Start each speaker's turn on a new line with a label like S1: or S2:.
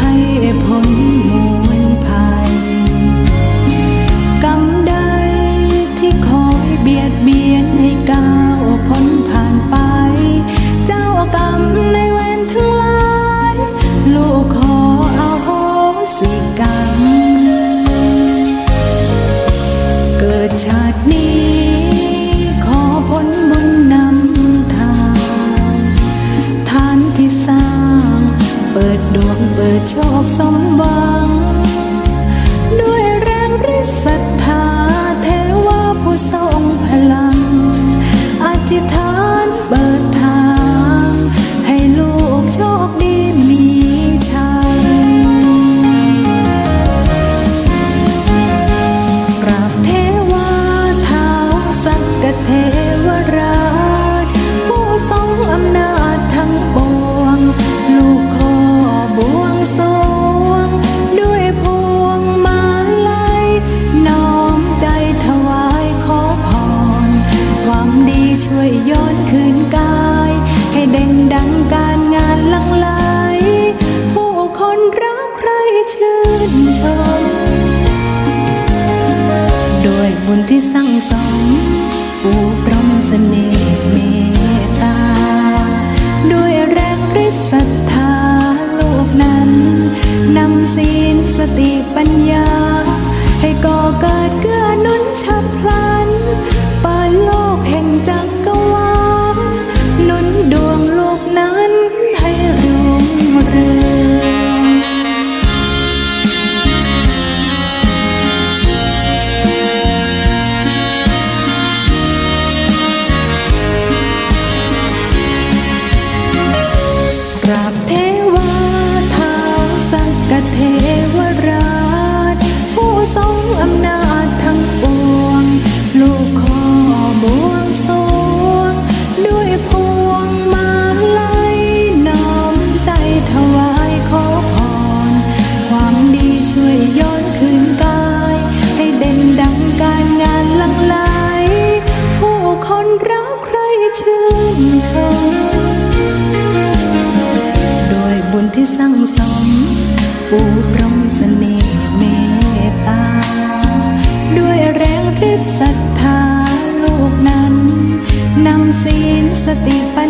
S1: ให้พ้นมูลภักรรมใดที่คอยเบียดเบียนให้ก้าวพ้นผ่านไป เจ้ากรรมในเวรทั้งหลายลกขออโหสิกรรม เกิดชาตินี้ เปิดดวงเปิดโชคสมหวัง ด้วยแรงริษศรัทธา บุญที่สั่งสมปูพรมเสน่ห์เมตตา ด้วยแรงฤทธิ์ศรัทธา วราช ผู้ทรงอำนาจทั้งปวง ลูกขอบวงสรวง ด้วยพวงมาลัยน้อมใจถวายขอพร ความดีช่วยย้อนคืนกาย ให้เด่นดังการงานลังไหลผู้คนรักใครชื่นชม ปูพรมเสน่ห์เมตตา ด้วยแรงฤทธิ์ศรัทธาลูกนั้นนำศีลสติปั